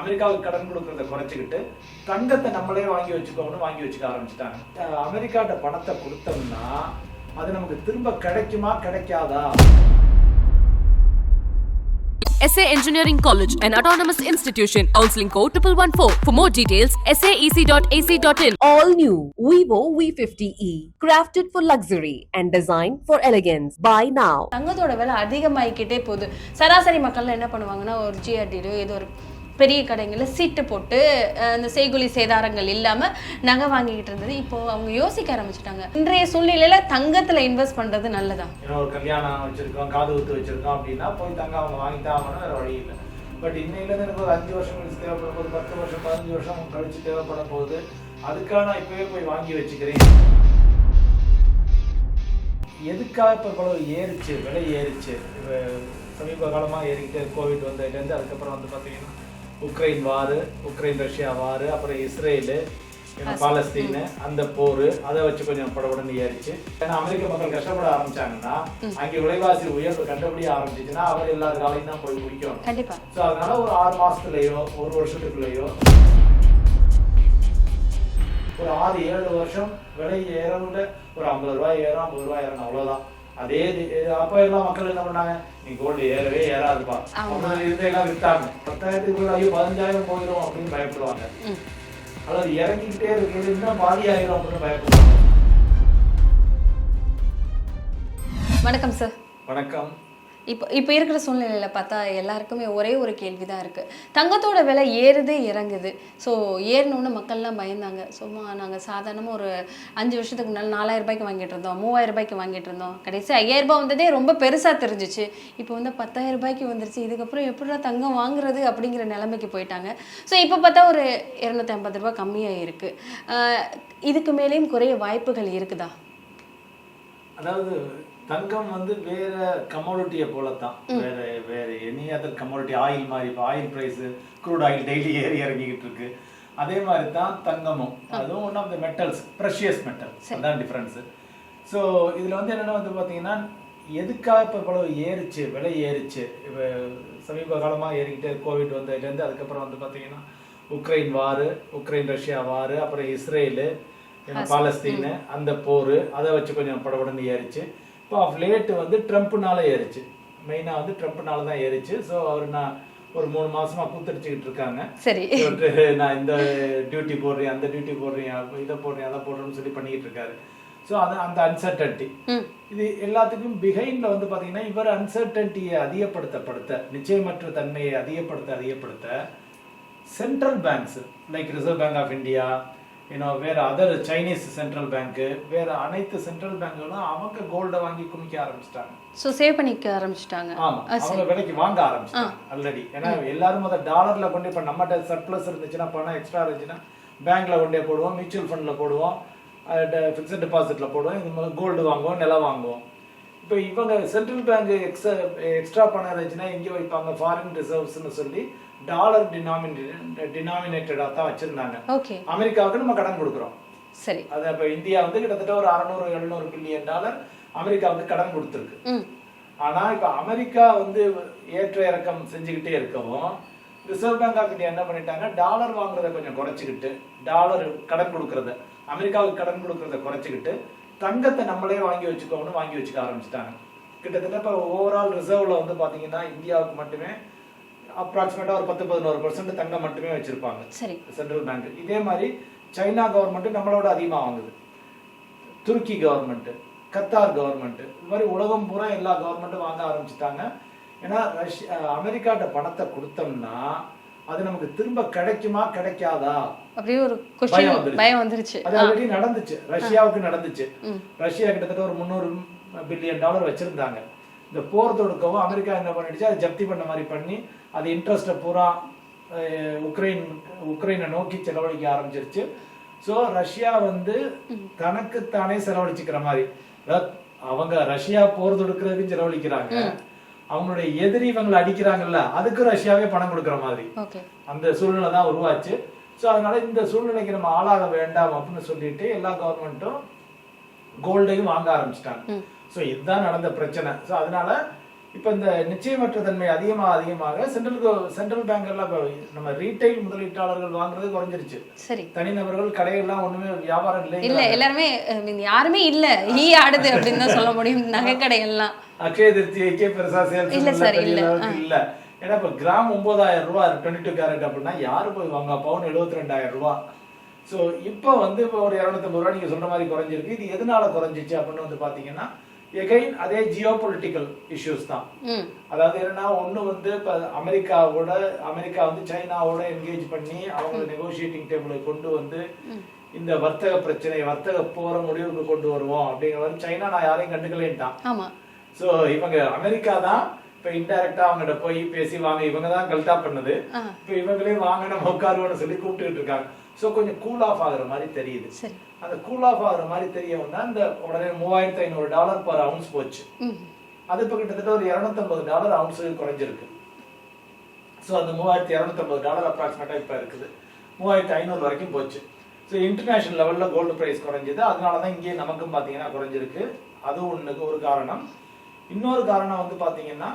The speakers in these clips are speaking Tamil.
அமெரிக்காவுக்கு கடன் கொடுக்கறத குறைச்சிக்கிட்டு தங்கத்தை நம்மளே வாங்கி வச்சுக்கோன்னு வாங்கி வச்சுக்க ஆரம்பிச்சிட்டாங்க அமெரிக்காட்ட பணத்தை கொடுத்தோம்னா அது நமக்கு திரும்ப கிடைக்குமா கிடைக்காதா SA Engineering College, an autonomous institution. Counseling code 1114. For more details, saec.ac.in. All new Vivo V50e, crafted for luxury and designed for elegance. Buy now. தங்கத்தோட விலை அதிகமாகிக்கிட்டே போகுது சராசரி மக்கள்லாம் என்ன பண்ணுவாங்கன்னா ஒரு ஜிஆர்டிலோ ஏதோ ஒரு பெரிய கடைங்களில் சீட்டு போட்டு அந்த செய்குலி சேதாரங்கள் இல்லாமல் நகை வாங்கிக்கிட்டு இருந்தது. இப்போ அவங்க யோசிக்க ஆரம்பிச்சிட்டாங்க. இன்றைய சூழ்நிலையில தங்கத்தில் இன்வெஸ்ட் பண்ணுறது நல்லதா? ஒரு கல்யாணம் வச்சிருக்கோம் காது ஊத்து வச்சிருக்கோம் அப்படின்னா போய் தங்க அவங்க வாங்கி தான் ஆகணும் வேறு வழி இல்லை. பட் இன்னையிலேருந்து எனக்கு ஒரு அஞ்சு வருஷம் கழிச்சு தேவைப்படும் போது பத்து வருஷம் பதினஞ்சு வருஷம் கழிச்சு தேவைப்பட போகுது அதுக்காக நான் இப்போவே போய் வாங்கி வச்சுக்கிறேன். எதுக்காக இப்போ இவ்வளவு ஏறிச்சு விலை ஏறிச்சு? சமீப காலமாக ஏறிக்கிட்டு கோவிட் வந்ததுலேருந்து அதுக்கப்புறம் வந்து பார்த்தீங்கன்னா உக்ரைன் வாரு உக்ரைன் ரஷ்யா வாரு அப்புறம் இஸ்ரேலு பாலஸ்தீனு அந்த போர் அதை வச்சு கொஞ்சம் படபடன்னு ஏறிச்சு. ஏன்னா அமெரிக்க மக்கள் கஷ்டப்பட ஆரம்பிச்சாங்கன்னா அங்கே விலைவாசி உயர்வு கண்டுபிடிக்க ஆரம்பிச்சிச்சுன்னா அவர் எல்லார் காலையும் தான் போய் கண்டிப்பா. ஸோ அதனால ஒரு ஆறு மாசத்துலயோ ஒரு வருஷத்துக்குள்ளேயோ ஒரு ஆறு ஏழு வருஷம் விலை ஏறவுல ஒரு ஐம்பது ரூபாய் ஏறும் ஐம்பது ரூபாய் ஏறணும் அவ்வளவுதான். அதே அப்ப எல்லாம் மக்கள் என்ன பண்ணாங்க? நீ கோல்டு ஏறவே ஏறாதுப்பா. அப்படின்னு இருந்து எல்லாம் வித்தாங்க. பத்தாயிரத்துக்குள்ள ஐயோ பதினஞ்சாயிரம் போயிடும் அப்படின்னு பயப்படுவாங்க. அல்லது இறங்கிக்கிட்டே இருக்கிறது இன்னும் பாதி ஆயிரும் அப்படின்னு பயப்படுவாங்க. வணக்கம் சார் வணக்கம். இப்போ இப்போ இருக்கிற சூழ்நிலையில் பார்த்தா எல்லாருக்குமே ஒரே ஒரு கேள்வி தான் இருக்குது தங்கத்தோட விலை ஏறுது இறங்குது. ஸோ ஏறணும்னு மக்கள்லாம் பயந்தாங்க. சும்மா நாங்கள் சாதாரணமாக ஒரு அஞ்சு வருஷத்துக்கு முன்னால் நாலாயிரம் ரூபாய்க்கு வாங்கிட்டு இருந்தோம் மூவாயிரம் ரூபாய்க்கு வாங்கிட்டு இருந்தோம். கடைசி ஐயாயிரம் ரூபாய் வந்ததே ரொம்ப பெருசாக தெரிஞ்சிச்சு. இப்போ வந்து பத்தாயிரம் ரூபாய்க்கு வந்துருச்சு. இதுக்கப்புறம் எப்படிடா தங்கம் வாங்குறது அப்படிங்கிற நிலைமைக்கு போயிட்டாங்க. ஸோ இப்போ பார்த்தா ஒரு இரநூத்தி ஐம்பது ரூபாய் கம்மியாக இருக்குது இதுக்கு மேலேயும் குறைய வாய்ப்புகள் இருக்குதா? அதாவது தங்கம் வந்து வேற கமோடிட்டியை போல தான் வேற வேற எனி அதர் கமோடிட்டி ஆயில் மாதிரி இப்போ oil price crude oil daily ஏறி இறங்கிக்கிட்டு இருக்கு. அதே மாதிரி தான் தங்கமும் அதுவும் one of the metals precious metal அதான் டிஃப்ரென்ஸு ஸோ இதில் வந்து என்னென்னா வந்து பார்த்தீங்கன்னா எதுக்காக இப்போ இவ்வளவு ஏறிச்சு விலை ஏறிச்சு? இப்போ சமீப காலமாக ஏறிக்கிட்டே கோவிட் வந்ததுலேருந்து அதுக்கப்புறம் வந்து பார்த்தீங்கன்னா உக்ரைன் வாரு உக்ரைன் ரஷ்யா வாரு அப்புறம் இஸ்ரேலு பாலஸ்தீனு அந்த போர் அதை வச்சு கொஞ்சம் படபடன்னு ஏறிச்சு. இப்போ ஆஃப் லேட்டு வந்து ட்ரம்ப்னால ஏறிச்சு. மெயினாக வந்து ட்ரம்ப்னால தான் ஏறிச்சு. ஸோ அவர் நான் ஒரு மூணு மாசமா கூத்தடிச்சுக்கிட்டு இருக்காங்க. சரி. நான் இந்த டியூட்டி போடுறேன் அந்த டியூட்டி போடுறேன் இதை போடுறேன் அதை போடுறேன்னு சொல்லி பண்ணிக்கிட்டு இருக்காரு ஸோ அது அந்த அன்சர்டன்டி இது எல்லாத்துக்கும் பிஹைண்ட்ல வந்து பாத்தீங்கன்னா இவர் அன்சர்டன்டியை அதிகப்படுத்தப்படுத்த நிச்சயமற்ற தன்மையை அதிகப்படுத்த அதிகப்படுத்த central banks like Reserve Bank of India you know வேற அதர் சைனீஸ் சென்ட்ரல் பேங்க்கு வேற அனைத்து சென்ட்ரல் பேங்க்குகளும் அவங்க கோல்டை வாங்கி குமிக்க ஆரம்பிச்சிட்டாங்க. ஸோ சேவ் பண்ணிக்க ஆரம்பிச்சிட்டாங்க. ஆமா அவங்க விலைக்கு வாங்க ஆரம்பிச்சிட்டாங்க ஆல்ரெடி ஏன்னா எல்லாரும் அதை டாலர்ல கொண்டு இப்ப நம்மகிட்ட சர்ப்ளஸ் இருந்துச்சுன்னா பணம் எக்ஸ்ட்ரா இருந்துச்சுன்னா பேங்க்ல கொண்டே போடுவோம் மியூச்சுவல் ஃபண்ட்ல போடுவோம் ஃபிக்ஸட் டெபாசிட்ல போடுவோம் இது மாதிரி கோல்டு வாங்குவோம் நிலம் வாங்குவோம். இப்போ இவங்க சென்ட்ரல் பேங்க் எக்ஸ்ட்ரா எக்ஸ்ட்ரா பணம் இருந்துச்சுன்னா எங்கே வைப்பாங்க ஃபாரின் ரிசர்வ்ஸ்னு சொல்லி டாலர் டினாமினேட் டினாமினேட்டடாக தான் வச்சிருந்தாங்க. அமெரிக்காவுக்கு நம்ம கடன் கொடுக்குறோம். சரி. அது இப்போ இந்தியா வந்து கிட்டத்தட்ட ஒரு அறநூறு எழுநூறு பில்லியன் டாலர் அமெரிக்காவுக்கு கடன் கொடுத்துருக்கு. ம். ஆனா இப்ப அமெரிக்கா வந்து ஏற்ற இறக்கம் செஞ்சுக்கிட்டே இருக்கவும் ரிசர்வ் பேங்க் ஆஃப் இந்தியா என்ன பண்ணிட்டாங்க? டாலர் வாங்குறத கொஞ்சம் குறைச்சிக்கிட்டு டாலர் கடன் கொடுக்கறத அமெரிக்காவுக்கு கடன் கொடுக்கறத குறைச்சிக்கிட்டு தங்கத்தை நம்மளே வாங்கி வச்சுக்கோன்னு வாங்கி வச்சுக்க ஆரம்பிச்சிட்டாங்க. கிட்டத்தட்ட இப்போ ஓவரால் ரிசர்வ்ல வந்து பாத்தீங்கன்னா இந்தியாவுக்கு மட்டுமே அப்ராக்சிமேட்டா ஒரு பத்து பதினோரு பர்சன்ட் தங்கம் மட்டுமே வச்சிருப்பாங்க. சரி. சென்ட்ரல் பேங்க் இதே மாதிரி சைனா கவர்மெண்ட் நம்மளோட அதிகமா வாங்குது. துருக்கி கவர்மெண்ட் கத்தார் கவர்மெண்ட் இது மாதிரி உலகம் பூரா எல்லா கவர்மெண்ட்டும் வாங்க ஆரம்பிச்சிட்டாங்க. ஏன்னா ரஷ்யா அமெரிக்காட்ட பணத்தை கொடுத்தோம்னா அது நமக்கு திரும்ப கிடைக்குமா கிடைக்காதா? அப்படியே ஒரு பயம் வந்துருச்சு. அது ஆல்ரெடி நடந்துச்சு. ரஷ்யாவுக்கு நடந்துச்சு. ரஷ்யா கிட்டத்தட்ட ஒரு முந்நூறு பில்லியன் டாலர் வச்சிருந்தாங்க. இந்த போர் தொடுக்கவும் அமெரிக்கா என்ன பண்ணிடுச்சு? அதை ஜப்தி பண்ண மாதிரி பண்ணி அது இன்ட்ரெஸ்ட்டை பூரா உக்ரைன் உக்ரைனை நோக்கி செலவழிக்க ஆரம்பிச்சிருச்சு. ஸோ ரஷ்யா வந்து தனக்கு தானே செலவழிச்சுக்கிற மாதிரி. அவங்க ரஷ்யா போர் தொடுக்கிறதுக்கு செலவழிக்கிறாங்க. அவங்களுடைய எதிரி இவங்களை அடிக்கிறாங்கல்ல அதுக்கு ரஷ்யாவே பணம் கொடுக்குற மாதிரி. அந்த சூழ்நிலை தான் உருவாச்சு. ஸோ அதனால இந்த சூழ்நிலைக்கு நம்ம ஆளாக வேண்டாம் அப்படின்னு சொல்லிட்டு எல்லா கவர்மெண்ட்டும் கோல்டையும் வாங்க ஆரம்பிச்சிட்டாங்க. ஸோ இதுதான் நடந்த பிரச்சனை. ஸோ அதனால இப்போ இந்த நிச்சயமற்ற தன்மை அதிகமாக அதிகமாக சென்ட்ரல் சென்ட்ரல் பேங்க் எல்லாம் இப்போ நம்ம ரீட்டைல் முதலீட்டாளர்கள் வாங்குறது குறைஞ்சிருச்சு. சரி. தனிநபர்கள் கடையெல்லாம் ஒண்ணுமே வியாபாரம் இல்லை இல்ல எல்லாருமே யாருமே இல்ல. ஈ ஆடுது அப்படின்னு தான் சொல்ல முடியும். நகைக்கடை எல்லாம் அக்ஷய திருப்திக்கே பெருசா சேல்ஸ் இல்ல sir, இல்ல. இல்ல. ஏன்னா இப்ப கிராம் ஒன்பதாயிரம் ரூபாய் டுவெண்ட்டி டூ கேரட் அப்படின்னா யாரு போய் வாங்க பவுன் எழுபத்தி ரெண்டாயிரம் ரூபாய் ஸோ இப்போ வந்து இப்போ ஒரு இரநூத்தம்பது ரூபா நீங்க சொல்ற மாதிரி குறைஞ்சிருக்கு. இது எதனால குறைஞ்சிச்சு அப்படின்னு வந்து பாத்தீங்கன்னா எகைன் அதே ஜியோ பொலிட்டிக்கல் இஷ்யூஸ் தான் அதாவது என்னன்னா ஒண்ணு வந்து இப்ப அமெரிக்காவோட அமெரிக்கா வந்து சைனாவோட என்கேஜ் பண்ணி அவங்க நெகோசியேட்டிங் டேபிளை கொண்டு வந்து இந்த வர்த்தக பிரச்சனை வர்த்தக போற முடிவுக்கு கொண்டு வருவோம் அப்படிங்கிற மாதிரி சைனா நான் யாரையும் கண்டுக்கலேன்ட்டான். சோ இவங்க அமெரிக்கா தான் இப்ப இன்டைரக்டா அவங்ககிட்ட போய் பேசி வாங்க இவங்க தான் கல்ட்டா பண்ணுது. இப்ப இவங்களே வாங்க நம்ம உட்காருவோம்னு சொல்லி கூப்பிட்டுட்டு இருக்காங்க. சோ கொஞ்சம் கூல் ஆஃப் ஆகுற மாதிரி தெரியுது. அந்த கூல் ஆஃப் ஆகுற மாதிரி தெரியவும்னா இந்த உடனே மூவாயிரத்தி ஐநூறு டாலர் பர் அவுன்ஸ் போச்சு. அது இப்போ கிட்டத்தட்ட ஒரு இரநூத்தம்பது டாலர் அவுன்ஸு குறைஞ்சிருக்கு. ஸோ அந்த மூவாயிரத்தி இரநூத்தம்பது டாலர் அப்ராக்சிமேட்டாக இப்போ இருக்குது. மூவாயிரத்தி ஐநூறு வரைக்கும் போச்சு. ஸோ இன்டர்நேஷனல் லெவலில் கோல்டு ப்ரைஸ் குறைஞ்சது. அதனால தான் இங்கேயே நமக்கும் பார்த்தீங்கன்னா குறைஞ்சிருக்கு. அது ஒன்றுக்கு ஒரு காரணம். இன்னொரு காரணம் வந்து பார்த்தீங்கன்னா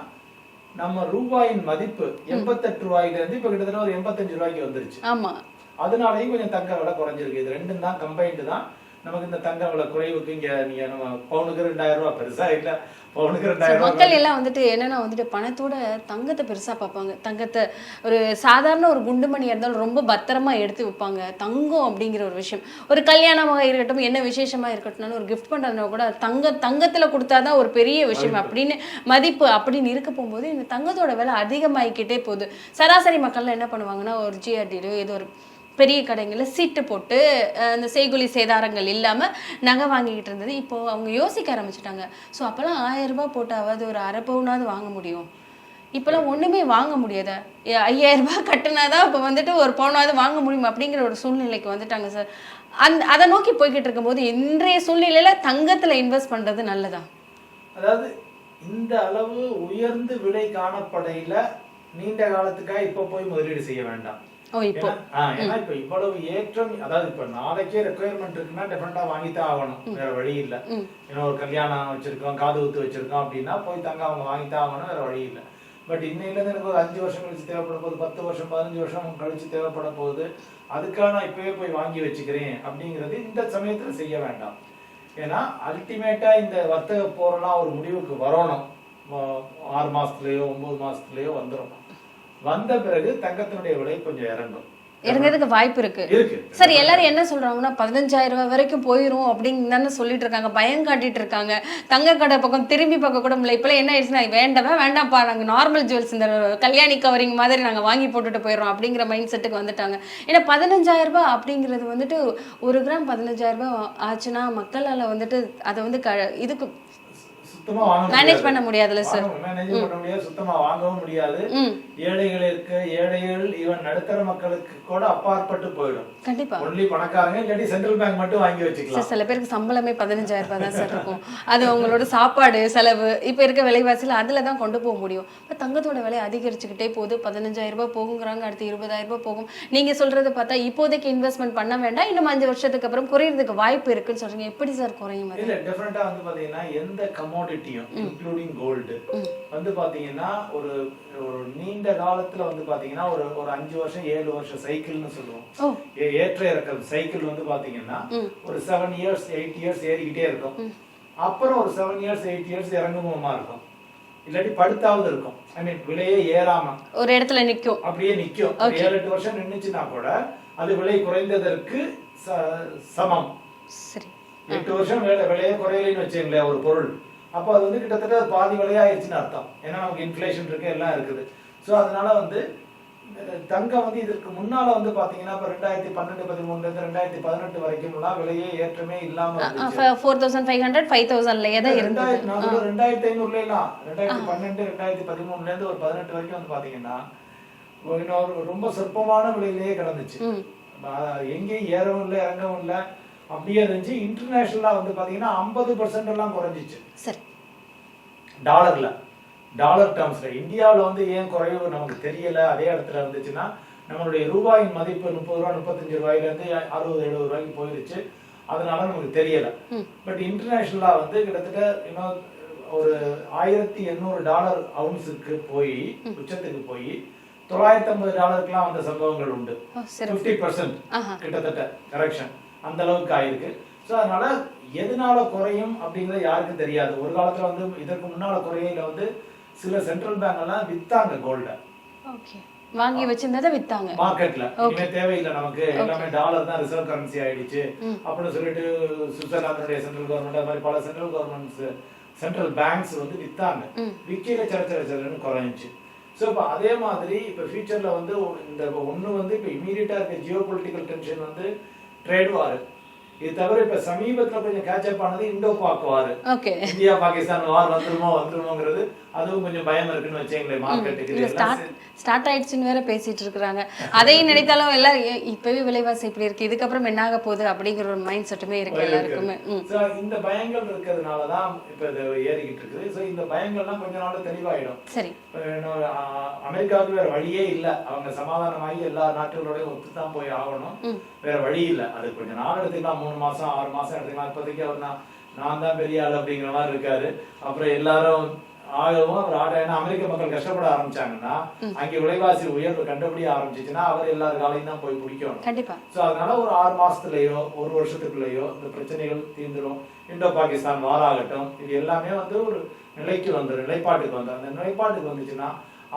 நம்ம ரூபாயின் மதிப்பு எண்பத்தெட்டு ரூபாயிலேருந்து இப்போ கிட்டத்தட்ட ஒரு எண்பத்தஞ்சு ரூபாய்க்கு வந்துருச்சு. ஆமா. அதனாலயும் கொஞ்சம் தங்க விலை குறைஞ்சிருக்கு. இது ரெண்டும் தான் கம்பைன்டு தான். நமக்கு இந்த தங்க விலை குறைவுக்கு இங்க நீங்க நம்ம பவுனுக்கு ரெண்டாயிரம் ரூபாய் பெருசா இல்ல பவுனுக்கு ரெண்டாயிரம் மக்கள் எல்லாம் வந்துட்டு என்னன்னா வந்துட்டு பணத்தோட தங்கத்தை பெருசா பார்ப்பாங்க. தங்கத்தை ஒரு சாதாரண ஒரு குண்டுமணியா இருந்தாலும் ரொம்ப பத்திரமா எடுத்து வைப்பாங்க. தங்கம் அப்படிங்கிற ஒரு விஷயம். ஒரு கல்யாணமாக இருக்கட்டும் என்ன விசேஷமா இருக்கட்டும்னாலும் ஒரு கிஃப்ட் பண்றதுனா கூட தங்க தங்கத்துல கொடுத்தாதான் ஒரு பெரிய விஷயம். அப்படின்னு மதிப்பு அப்படின்னு இருக்க போகும்போது இந்த தங்கத்தோட விலை அதிகமாகிக்கிட்டே போகுது. சராசரி மக்கள்லாம் என்ன பண்ணுவாங்கன்னா ஒரு ஜிஆர்டிலோ ஏதோ ஒரு பெரிய கடைங்களில் சீட்டு போட்டு அந்த செய்குலி சேதாரங்கள் இல்லாமல் நகை வாங்கிக்கிட்டு இருந்தது. இப்போது அவங்க யோசிக்க ஆரம்பிச்சிட்டாங்க. ஸோ அப்போல்லாம் ஆயிரம் ரூபாய் போட்டாவது ஒரு அரை பவுனாவது வாங்க முடியும். இப்போல்லாம் ஒன்றுமே வாங்க முடியாத. ஐயாயிரம் ரூபாய் கட்டினாதான் இப்போ வந்துட்டு ஒரு பவுனாவது வாங்க முடியும் அப்படிங்கிற ஒரு சூழ்நிலைக்கு வந்துட்டாங்க சார். அந்த அதை நோக்கி போய்கிட்டு இருக்கும்போது இன்றைய சூழ்நிலையில் தங்கத்தில் இன்வெஸ்ட் பண்ணுறது நல்லதா? அதாவது இந்த அளவு உயர்ந்து விலை காணப்படையில் நீண்ட காலத்துக்காக இப்போ போய் முதலீடு செய்ய வேண்டாம். ஏன்னா இப்ப இவ்வளவு ஏற்றம் அதாவது இப்ப நாளைக்கே ரெக்குயர்மெண்ட் இருக்குன்னா டெஃபினட்டா வாங்கித்தான் ஆகணும். வேற வழி இல்ல. ஏன்னா ஒரு கல்யாணம் வச்சிருக்கோம் காது குத்து வச்சிருக்கோம் அப்படின்னா போய் தங்க அவங்க வாங்கித்தான் ஆகணும் வேற வழி இல்ல. பட் இன்னையில எனக்கு ஒரு அஞ்சு வருஷம் கழிச்சு தேவைப்பட போகுது பத்து வருஷம் பதினஞ்சு வருஷம் கழிச்சு தேவைப்பட போகுது அதுக்காக நான் இப்பவே போய் வாங்கி வச்சுக்கிறேன் அப்படிங்கிறது இந்த சமயத்துல செய்ய வேண்டாம். ஏன்னா அல்டிமேட்டா இந்த வர்த்தக போரெல்லாம் ஒரு முடிவுக்கு வரணும். ஆறு மாசத்துலயோ ஒன்பது மாசத்துலயோ வந்துரும். வந்த பிறகு தங்கத்தினுடைய விலை கொஞ்சம் இறங்கும். இறங்கிறதுக்கு வாய்ப்பு இருக்கு. சரி எல்லாரும் என்ன சொல்றாங்கன்னா பதினஞ்சாயிரம் ரூபாய் வரைக்கும் போயிரும் அப்படின்னு தானே சொல்லிட்டு இருக்காங்க. பயம் காட்டிட்டு இருக்காங்க. தங்க கடை பக்கம் திரும்பி பார்க்க கூட முடியல. இப்பெல்லாம் என்ன ஆயிடுச்சுன்னா வேண்டவே வேண்டாம்ப்பா நாங்க நார்மல் ஜுவல்ஸ் இந்த கல்யாணி கவரிங் மாதிரி நாங்க வாங்கி போட்டுட்டு போயிடுறோம் அப்படிங்கிற மைண்ட் செட்டுக்கு வந்துட்டாங்க. ஏன்னா பதினஞ்சாயிரம் ரூபாய் அப்படிங்கிறது வந்துட்டு ஒரு கிராம் பதினஞ்சாயிரம் ரூபாய் ஆச்சுன்னா மக்களால வந்துட்டு அதை வந்து க இதுக்கு சுத்தமா வாங்க மேனேஜ் பண்ண முடியாதுல்ல சார் மேனேஜ் பண்ண முடியாது சுத்தமா வாங்கவும் முடியாது. ஏழைகளுக்கு ஏழைகள் ஈவன் நடுத்தர மக்களுக்கு கூட அப்பாற்பட்டு போயிடும். கண்டிப்பா. ஒன்லி பணக்காரங்க இல்லாட்டி சென்ட்ரல் பேங்க் மட்டும் வாங்கி வச்சுக்கலாம். சில பேருக்கு சம்பளமே பதினஞ்சாயிரம் ரூபாய் தான் சார் இருக்கும். அது அவங்களோட சாப்பாடு செலவு இப்போ இருக்க விலைவாசியில் அதில் தான் கொண்டு போக முடியும். இப்போ தங்கத்தோட விலை அதிகரிச்சுக்கிட்டே போகுது. பதினஞ்சாயிரம் ரூபாய் போகுங்கிறாங்க அடுத்து இருபதாயிரம் ரூபாய் போகும். நீங்கள் சொல்கிறத பார்த்தா இப்போதைக்கு இன்வெஸ்ட்மெண்ட் பண்ண வேண்டாம். இன்னும் அஞ்சு வருஷத்துக்கு அப்புறம் குறையிறதுக்கு வாய்ப்பு இருக்குன்னு சொல்றீங்க. எப்படி சார் குறையும் இல்ல டெஃபினட்டா வந்து பாத்தீங்கன்னா எந்த கமோடிட்டியும் இன்க்ளூடிங் கோல்டு வந்து பாத்தீங்கன்னா ஒரு ஒரு நீண்ட காலத்துல வந்து பாத்தீங்கன்னா ஒரு ஒரு அஞ்சு வருஷம் ஏழு வருஷம் சைக்கிள்னு சொல்லுவோம். ஏற்ற இறக்கம். சைக்கிள் வந்து பாத்தீங்கன்னா ஒரு செவன் இயர்ஸ் எயிட் இயர்ஸ் ஏறிக்கிட்டே இருக்கும். அப்புறம் ஒரு செவன் இயர்ஸ் எயிட் இயர்ஸ் இறங்குமமா இருக்கும். இல்லாட்டி படுத்தாவது இருக்கும். ஐ மீன் விலையே ஏறாம. ஒரு இடத்துல நிற்கும் அப்படியே நிக்கும். ஏழு எட்டு வருஷம் நின்னுச்சுன்னா கூட அது விலை குறைந்ததற்கு சமம். சரி. எட்டு வருஷம் விலை விலையே குறையலைன்னு வச்சுங்களேன் ஒரு பொருள். அப்போ அது வந்து கிட்டத்தட்ட பாதி விலையாயிருச்சுன்னு அர்த்தம். ஏன்னா நமக்கு இன்ஃப்ளேஷன் இருக்கு எல்லாம் இருக்குது. ஸோ அதனால வந்து தங்கம் வந்து இதற்கு முன்னால வந்து பாத்தீங்கன்னா இப்போ ரெண்டாயிரத்தி பன்னெண்டு பதிமூணுல இருந்து ரெண்டாயிரத்தி பதினெட்டு வரைக்கும்லாம் விலையே ஏற்றமே இல்லாம இருந்துச்சு. Four thousand five hundred five தௌசண்ட்லேயே தான் ரெண்டாயிரத்தி சொல்றது ரெண்டாயிரத்தி ஐநூறுல எல்லாம் ரெண்டாயிரத்தி பன்னெண்டு ரெண்டாயிரத்தி பதிமூணுல இருந்து ஒரு பதினெட்டு வரைக்கும் வந்து இன்னொரு ரொம்ப சொற்பமான விலையிலேயே கிடந்துச்சு. எங்கேயும் ஏறவும் இல்லை இறங்கவும் இல்லை. அப்படியே இருந்துச்சு. இன்டர்நேஷனலா வந்து பாத்தீங்கன்னா ஐம்பது பர்சன்ட் எல்லாம் குறைஞ்சிச்சு. சரி. டாலர்ல. டாலர் டேர்ம்ஸ்ல. இந்தியாவுல வந்து ஏன் குறைவு நமக்கு தெரியல? அதே இடத்துல இருந்துச்சுன்னா நம்மளுடைய ரூபாயின் மதிப்பு முப்பது ரூபா முப்பத்தஞ்சு ரூபாயில இருந்து அறுபது எழுபது ரூபாய்க்கு போயிருச்சு. அதனால நமக்கு தெரியல. பட் இன்டர்நேஷனலா வந்து கிட்டத்தட்ட இன்னும் ஒரு ஆயிரத்தி எண்ணூறு டாலர் அவுன்ஸுக்கு போய் உச்சத்துக்கு போய் தொள்ளாயிரத்தி ஐம்பது டாலருக்குலாம் வந்த சம்பவங்கள் உண்டு. Fifty percent. கிட்டத்தட்ட கரெக்ஷன் அந்த அளவுக்கு ஆயிருக்கு. ஸோ அதனால எதனால குறையும் அப்படிங்கிறது யாருக்கும் தெரியாது. ஒரு காலத்துல வந்து இதற்கு முன்னால குறையில வந்து சில சென்ட்ரல் பேங்க் எல்லாம் வித்தாங்க கோல்ட வாங்கி வச்சிருந்ததை வித்தாங்க. மார்க்கெட்ல இனிமே தேவையில்லை நமக்கு. எல்லாமே டாலர் தான் ரிசர்வ் கரன்சி ஆயிடுச்சு. அப்படின்னு சொல்லிட்டு சுவிட்சர்லாந்துடைய சென்ட்ரல் கவர்மெண்ட் அது மாதிரி பல சென்ட்ரல் கவர்மெண்ட்ஸ் சென்ட்ரல் பேங்க்ஸ் வந்து வித்தாங்க. விக்கையில சில சில சிலன்னு குறைஞ்சிச்சு. ஸோ இப்போ அதே மாதிரி இப்போ ஃபியூச்சர்ல வந்து இந்த ஒண்ணு வந்து இப்போ இமீடியட்டா இருக்க ஜியோ பொலிட்டிக்கல் டென்ஷன் வந்து ட்ரேட் வார் இது தவிர இப்ப சமீபத்துல கொஞ்சம் கேட்சப் ஆனது Indo Pak war India Pakistan war வந்துருமோ வந்துருமோங்கிறது அதுவும் கொஞ்சம் பயம் இருக்குன்னு வச்சேங்களேன் மார்க்கெட்டுக்கு ஸ்டார்ட் ஆயிடுச்சுன்னு வேற பேசிட்டு இருக்கிறாங்க. அதையும் நினைத்தாலும் எல்லாரும் ஏ, இப்பவே விலைவாசி இப்படி இருக்கு. இதுக்கப்புறம் என்ன ஆக போகுது? அப்படிங்கிற ஒரு மைண்ட் செட்டுமே இருக்கு எல்லாருக்குமே. இந்த பயங்கள் இருக்கிறதுனால தான் இப்ப இது ஏறிக்கிட்டு இருக்குது. ஸோ இந்த பயங்கள்லாம் கொஞ்ச நாள்ல தெளிவாயிடும். சரி. அமெரிக்காவுக்கு வேற வழியே இல்ல. அவங்க சமாதானமாகி எல்லா நாட்டுகளோடய ஒத்து தான் போய் ஆகணும். வேற வழி இல்ல. அது கொஞ்ச நாள் எடுத்துக்கலாம். மூணு மாசம் ஆறு மாசம் எடுத்துக்கலாம். இப்போதைக்கு அவர் நான் நான் தான் பெரிய ஆள் அப்படிங்கிற மாதிரி இருக்காரு. அப்புறம் எல்லாரும் ஆகவும் அவர் ஆட ஏன்னா அமெரிக்க மக்கள் கஷ்டப்பட ஆரம்பிச்சாங்கன்னா அங்கே விலைவாசி உயர்வு கண்டுபிடிய ஆரம்பிச்சிச்சுன்னா அவர் எல்லார் காலையும் தான் போய் பிடிக்கணும் ஸோ அதனால ஒரு ஆறு மாசத்துலயோ ஒரு வருஷத்துக்குள்ளேயோ இந்த பிரச்சனைகள் தீர்ந்துடும் இந்தோ பாகிஸ்தான் வாராகட்டும். இது எல்லாமே வந்து ஒரு நிலைக்கு வந்துடும் நிலைப்பாட்டுக்கு வந்துடும் அந்த நிலைப்பாட்டுக்கு வந்துச்சுன்னா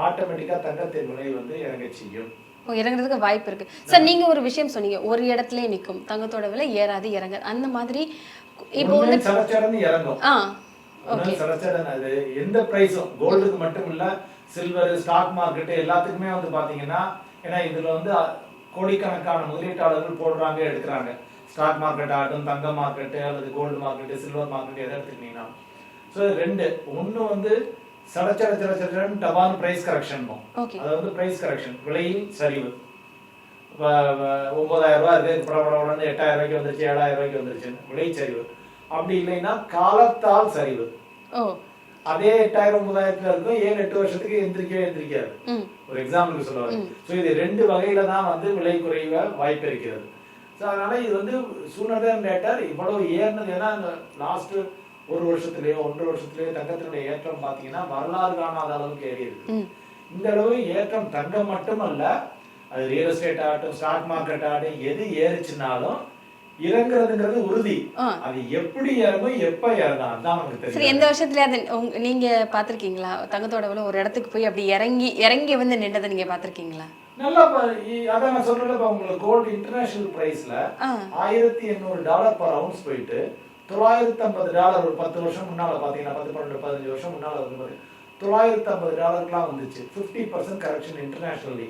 ஆட்டோமேட்டிக்கா தங்கத்தின் விலை வந்து இறங்க செய்யும். இறங்குறதுக்கு வாய்ப்பு இருக்கு. சார் நீங்க ஒரு விஷயம் சொன்னீங்க. ஒரு இடத்துலயே நிக்கும் தங்கத்தோட விலை ஏறாது இறங்க அந்த மாதிரி இப்போ வந்து இறங்கும். சரச்சரன்னு அது எந்த பிரைஸும் கோல்டுக்கு மட்டும் இல்ல சில்வர் ஸ்டாக் மார்க்கெட் எல்லாத்துக்குமே வந்து பாத்தீங்கன்னா ஏன்னா இதுல வந்து கோடிக்கணக்கான முதலீட்டாளர்கள் போடுறாங்க எடுக்கிறாங்க. ஸ்டாக் மார்க்கெட் ஆகட்டும் தங்க மார்க்கெட் அல்லது கோல்டு மார்க்கெட் சில்வர் மார்க்கெட் எதை எடுத்துக்கிட்டீங்கன்னா. ஸோ ரெண்டு. ஒண்ணு வந்து சடச்சர சர சரன்னு டபான் பிரைஸ் கரெக்ஷன். அது வந்து பிரைஸ் கரெக்ஷன் விலையில் சரிவு. ஒன்பதாயிரம் ரூபாய் இருக்கு பட பட உடனே எட்டாயிரம் ரூபாய்க்கு வந்துருச்சு ஏழாயிரம் ரூபாய்க்கு வந்துருச்சு விலை சரிவு. அப்படி இல்லைன்னா காலத்தால் சரிவு. அதே எட்டாயிரம் ஒன்பதாயிரத்துல இருக்கும் ஏழு எட்டு வருஷத்துக்கு எந்திரிக்கவே எந்திரிக்காது? ஒரு எக்ஸாம்பிளுக்கு சொல்லுவாங்க ஸோ இது ரெண்டு வகையில தான் வந்து விலை குறைவ வாய்ப்பு இருக்கிறது. ஸோ அதனால இது வந்து சூனதர் லேட்டர் இவ்வளவு ஏறினது ஏன்னா இந்த லாஸ்ட் ஒரு வருஷத்துலயோ ஒன்றரை வருஷத்துலயோ தங்கத்தினுடைய ஏற்றம் பார்த்தீங்கன்னா வரலாறு காணாத அளவுக்கு ஏறி இருக்கு. இந்த அளவு ஏற்றம் தங்கம் மட்டுமல்ல அது ரியல் எஸ்டேட் ஆகட்டும் ஸ்டாக் மார்க்கெட் ஆகட்டும் எது ஏறிச்சுனாலும் இறங்குறதுங்கிறது உறுதி. அது எப்படி இறங்கும் எப்ப இறங்கும் அதான் நமக்கு சரி எந்த வருஷத்துல அது? நீங்க பாத்திருக்கீங்களா தங்கத்தோட ஒரு இடத்துக்கு போய் அப்படி இறங்கி இறங்கி வந்து நின்றதை நீங்க பாத்திருக்கீங்களா நல்லா அதான் நான் சொல்றேன் உங்களுக்கு கோல்டு இன்டர்நேஷனல் பிரைஸ்ல. ஆயிரத்தி எண்ணூறு டாலர் பர் அவுன்ஸ் போயிட்டு தொள்ளாயிரத்தி ஐம்பது டாலர் ஒரு பத்து வருஷம் முன்னால பாத்தீங்கன்னா பத்து பன்னெண்டு பதினஞ்சு வருஷம் முன்னால வரும்போது தொள்ளாயிரத்தி ஐம்பது டாலருக்குலாம் வந்துச்சு. ஃபிஃப்டி பர்சன்ட் கரெக்ஷன் இன்டர்நேஷனலி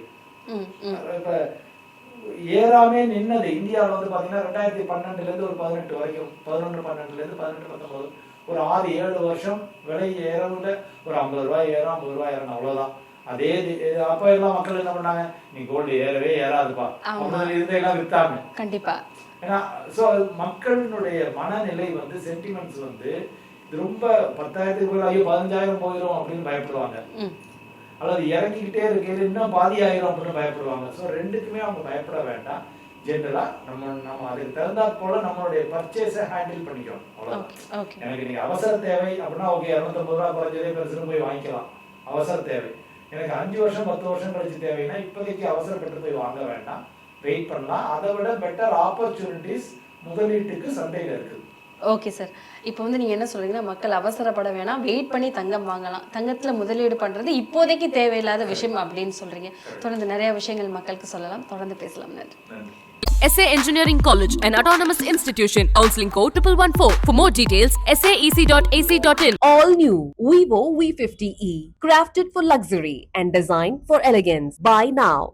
ஏறாமே நின்னது. இந்தியாவில் வந்து பாத்தீங்கன்னா ரெண்டாயிரத்தி பன்னெண்டுல இருந்து ஒரு பதினெட்டு வரைக்கும் பதினொன்று பன்னெண்டுல இருந்து பதினெட்டு பத்தொன்பது. ஒரு ஆறு ஏழு வருஷம் விலை ஏறவுல ஒரு ஐம்பது ரூபாய் ஏறும் ஐம்பது ரூபாய் ஏறணும் அவ்வளவுதான். அதே அப்ப எல்லாம் மக்கள் என்ன பண்ணாங்க? நீ கோல்டு ஏறவே ஏறாதுப்பா. அப்படின்னு இருந்து எல்லாம் வித்தாங்க. கண்டிப்பா. ஏன்னா ஸோ மக்களினுடைய மனநிலை வந்து சென்டிமெண்ட்ஸ் வந்து ரொம்ப பத்தாயிரத்துக்கு ஐயோ பதினஞ்சாயிரம் போயிடும் அப்படின்னு பயப்படுவாங்க. அல்லது இறங்கிக்கிட்டே இருக்கையில இன்னும் பாதி ஆயிரும் அப்படின்னு பயப்படுவாங்க. ஸோ ரெண்டுக்குமே அவங்க பயப்பட வேண்டாம். ஜென்ரலா நம்ம நம்ம அதுக்கு தகுந்தாற் போல நம்மளுடைய பர்ச்சேஸை ஹேண்டில் ஓகே ஓகே எனக்கு நீங்க அவசர தேவை அப்படின்னா ஓகே இரநூத்தம்பது ரூபா குறைஞ்சதே பெருசுன்னு போய் வாங்கிக்கலாம். அவசர தேவை. எனக்கு அஞ்சு வருஷம் பத்து வருஷம் கழிச்சு தேவைன்னா இப்போதைக்கு அவசரப்பட்டு போய் வாங்க வேண்டாம். வெயிட் பண்ணலாம். அதை விட பெட்டர் ஆப்பர்ச்சுனிட்டிஸ் முதலீட்டுக்கு சந்தையில இருக்குது ஓகே சார் இப்போ வந்து நீங்கள் என்ன சொல்றீங்கன்னா மக்கள் அவசரப்பட வேணாம் வெயிட் பண்ணி தங்கம் வாங்கலாம் தங்கத்தில் முதலீடு பண்ணுறது இப்போதைக்கு தேவையில்லாத விஷயம் அப்படின்னு சொல்றீங்க தொடர்ந்து நிறைய விஷயங்கள் மக்களுக்கு சொல்லலாம் தொடர்ந்து பேசலாம் நன்றி SA Engineering College, an autonomous institution. Counseling code 1114. For more details, saec.ac.in. All new Vivo V50e, crafted for luxury and designed for elegance. Buy now.